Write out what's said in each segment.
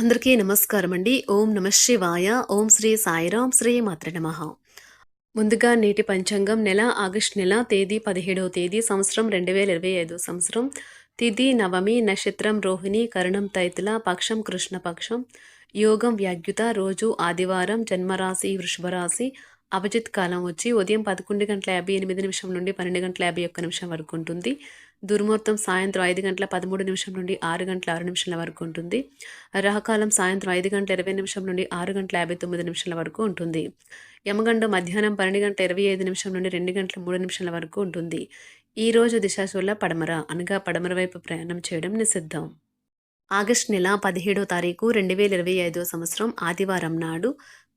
అందరికీ నమస్కారం అండి ఓం నమ శివాయ. ఓం శ్రీ సాయిరాం శ్రీ మాత్ర నమ. ముందుగా నేటి పంచాంగం నెల ఆగస్టు నెల తేదీ పదిహేడవ తేదీ సంవత్సరం రెండు వేల ఇరవై ఐదు సంవత్సరం. తిథి నవమి నక్షత్రం రోహిణి కరణం తైతుల పక్షం కృష్ణపక్షం యోగం వ్యాగ్యుత రోజు ఆదివారం జన్మరాశి వృషభరాశి అభిజిత్ కాలం వచ్చి ఉదయం పదకొండు గంటల యాభై ఎనిమిది నిమిషం నుండి పన్నెండు గంటల యాభై ఒక్క నిమిషం వరకు ఉంటుంది. దుర్ముహూర్తం సాయంత్రం ఐదు గంటల పదమూడు నిమిషం నుండి ఆరు గంటల ఆరు నిమిషాల వరకు ఉంటుంది. రహకాలం సాయంత్రం ఐదు గంటల ఇరవై నిమిషం నుండి ఆరు గంటల యాభై తొమ్మిది నిమిషాల వరకు ఉంటుంది. యమగండ మధ్యాహ్నం పన్నెండు గంటల ఇరవై ఐదు నిమిషం నుండి రెండు గంటల మూడు నిమిషాల వరకు ఉంటుంది. ఈ రోజు దిశాశూల పడమర అనగా పడమర వైపు ప్రయాణం చేయడం నిషిద్ధం. ఆగస్టు నెల పదిహేడో తారీఖు రెండు వేల ఇరవై ఐదో సంవత్సరం ఆదివారం నాడు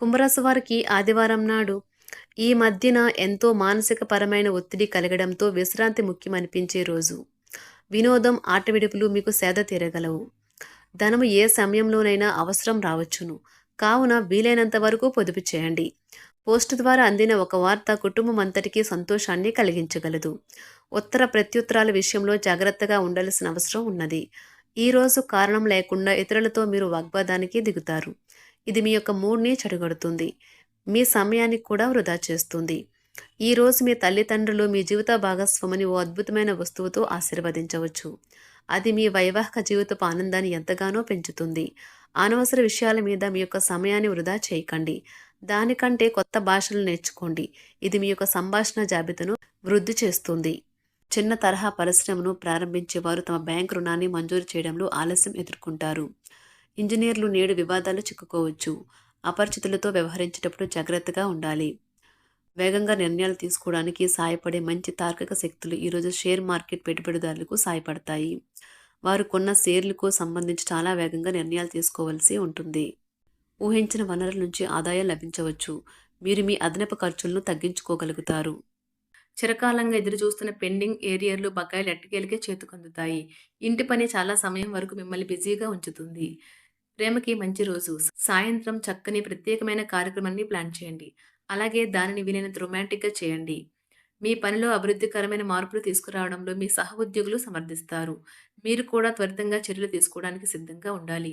కుంభరాశి వారికి ఆదివారం నాడు ఈ మధ్యన ఎంతో మానసిక పరమైన ఒత్తిడి కలగడంతో విశ్రాంతి ముఖ్యమనిపించే రోజు. వినోదం ఆటవిడుపులు మీకు సేద తీరగలవు. ధనము ఏ సమయంలోనైనా అవసరం రావచ్చును. కావున వీలైనంత వరకు పొదుపు చేయండి. పోస్ట్ ద్వారా అందిన ఒక వార్త కుటుంబం అంతటికీ సంతోషాన్ని కలిగించగలదు. ఉత్తర ప్రత్యుత్తరాల విషయంలో జాగ్రత్తగా ఉండాల్సిన అవసరం ఉన్నది. ఈ రోజు కారణం లేకుండా ఇతరులతో మీరు వాగ్వాదానికి దిగుతారు. ఇది మీ యొక్క మూడ్ని చెడగొడుతుంది. మీ సమయాన్ని కూడా వృధా చేస్తుంది. ఈరోజు మీ తల్లిదండ్రులు మీ జీవిత భాగస్వామిని ఓ అద్భుతమైన వస్తువుతో ఆశీర్వదించవచ్చు. అది మీ వైవాహిక జీవితపు ఆనందాన్ని ఎంతగానో పెంచుతుంది. అనవసర విషయాల మీద మీ యొక్క సమయాన్ని వృధా చేయకండి. దానికంటే కొత్త భాషలు నేర్చుకోండి. ఇది మీ యొక్క సంభాషణ జాబితాను వృద్ధి చేస్తుంది. చిన్న తరహా పరిశ్రమను ప్రారంభించేవారు తమ బ్యాంక్ రుణాన్ని మంజూరు చేయడంలో ఆలస్యం ఎదుర్కొంటారు. ఇంజనీర్లు నేడు వివాదాలు చిక్కుకోవచ్చు. అపరిచితులతో వ్యవహరించేటప్పుడు జాగ్రత్తగా ఉండాలి. వేగంగా నిర్ణయాలు తీసుకోవడానికి సాయపడే మంచి తార్కిక శక్తులు ఈరోజు షేర్ మార్కెట్ పెట్టుబడిదారులకు సాయపడతాయి. వారు కొన్న షేర్లకు సంబంధించి చాలా వేగంగా నిర్ణయాలు తీసుకోవాల్సి ఉంటుంది. ఊహించిన వనరుల నుంచి ఆదాయం లభించవచ్చు. మీరు మీ అదనపు ఖర్చులను తగ్గించుకోగలుగుతారు. చిరకాలంగా ఎదురు చూస్తున్న పెండింగ్ ఏరియర్లు బకాయిలు ఎట్టకేలకే చేతుకందుతాయి. ఇంటి పని చాలా సమయం వరకు మిమ్మల్ని బిజీగా ఉంచుతుంది. ప్రేమకి మంచి రోజు. సాయంత్రం చక్కని ప్రత్యేకమైన కార్యక్రమాన్ని ప్లాన్ చేయండి. అలాగే దానిని వీలైనంత రొమాంటిక్గా చేయండి. మీ పనిలో అభివృద్ధికరమైన మార్పులు తీసుకురావడంలో మీ సహ ఉద్యోగులు సమర్థిస్తారు. మీరు కూడా త్వరితంగా చర్యలు తీసుకోవడానికి సిద్ధంగా ఉండాలి.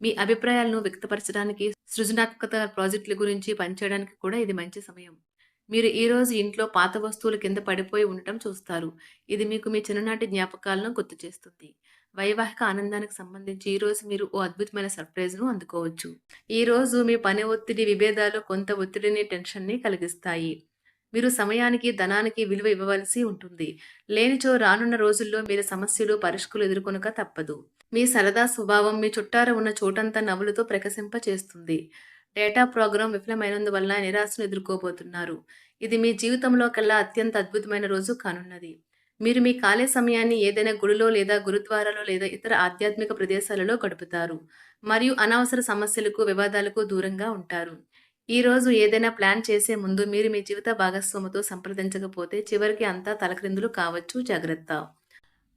మీ అభిప్రాయాలను వ్యక్తపరచడానికి సృజనాత్మకత ప్రాజెక్టుల గురించి పనిచేయడానికి కూడా ఇది మంచి సమయం. మీరు ఈరోజు ఇంట్లో పాత వస్తువులు కింద పడిపోయి ఉండటం చూస్తారు. ఇది మీకు మీ చిన్ననాటి జ్ఞాపకాలను గుర్తు చేస్తుంది. వైవాహిక ఆనందానికి సంబంధించి ఈరోజు మీరు ఓ అద్భుతమైన సర్ప్రైజ్ను అందుకోవచ్చు. ఈరోజు మీ పని ఒత్తిడి విభేదాలు కొంత ఒత్తిడిని టెన్షన్ని కలిగిస్తాయి. మీరు సమయానికి ధనానికి విలువ ఇవ్వవలసి ఉంటుంది. లేనిచో రానున్న రోజుల్లో మీరు సమస్యలు పరిష్కులు ఎదుర్కొనక తప్పదు. మీ సరదా స్వభావం మీ చుట్టార ఉన్న చోటంతా నవ్వులతో ప్రకశింప చేస్తుంది డేటా ప్రోగ్రాం విఫలమైనందువల్ల నిరాశను ఎదుర్కోబోతున్నారు. ఇది మీ జీవితంలో కల్లా అత్యంత అద్భుతమైన రోజు కానున్నది. మీరు మీ ఖాళీ సమయాన్ని ఏదైనా గుడిలో లేదా గురుద్వారాలో లేదా ఇతర ఆధ్యాత్మిక ప్రదేశాలలో గడుపుతారు. మరియు అనవసర సమస్యలకు వివాదాలకు దూరంగా ఉంటారు. ఈ రోజు ఏదైనా ప్లాన్ చేసే ముందు మీరు మీ జీవిత భాగస్వామితో సంప్రదించకపోతే చివరికి అంతా తలక్రిందులు కావచ్చు. జాగ్రత్త.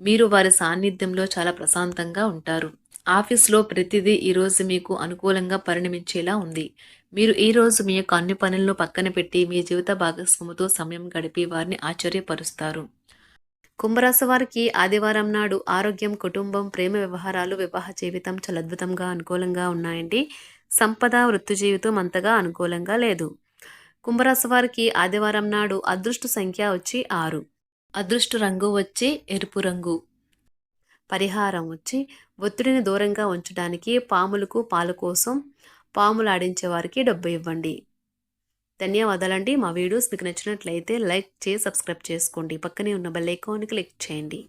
మీరు వారి సాన్నిధ్యంలో చాలా ప్రశాంతంగా ఉంటారు. ఆఫీస్లో ప్రతిదీ ఈరోజు మీకు అనుకూలంగా పరిణమించేలా ఉంది. మీరు ఈరోజు మీ యొక్క అన్ని పనులను పక్కన పెట్టి మీ జీవిత భాగస్వామితో సమయం గడిపి వారిని ఆశ్చర్యపరుస్తారు. కుంభరాశి వారికి ఆదివారం నాడు ఆరోగ్యం కుటుంబం ప్రేమ వ్యవహారాలు వివాహ జీవితం చాలా అద్భుతంగా అనుకూలంగా ఉన్నాయండి. సంపద వృత్తి జీవితం అంతగా అనుకూలంగా లేదు. కుంభరాశి వారికి ఆదివారం నాడు అదృష్ట సంఖ్య వచ్చి ఆరు. అదృష్ట రంగు వచ్చి ఎరుపు రంగు. పరిహారం వచ్చి ఒత్తిడిని దూరంగా ఉంచడానికి పాములకు పాల కోసం పాములు ఆడించే వారికి డబ్బు ఇవ్వండి. ధన్యవాదాలండి. మా వీడియోస్ మీకు నచ్చినట్లయితే లైక్ చేసి సబ్స్క్రైబ్ చేసుకోండి. పక్కనే ఉన్న బెల్ ఐకాన్ క్లిక్ చేయండి.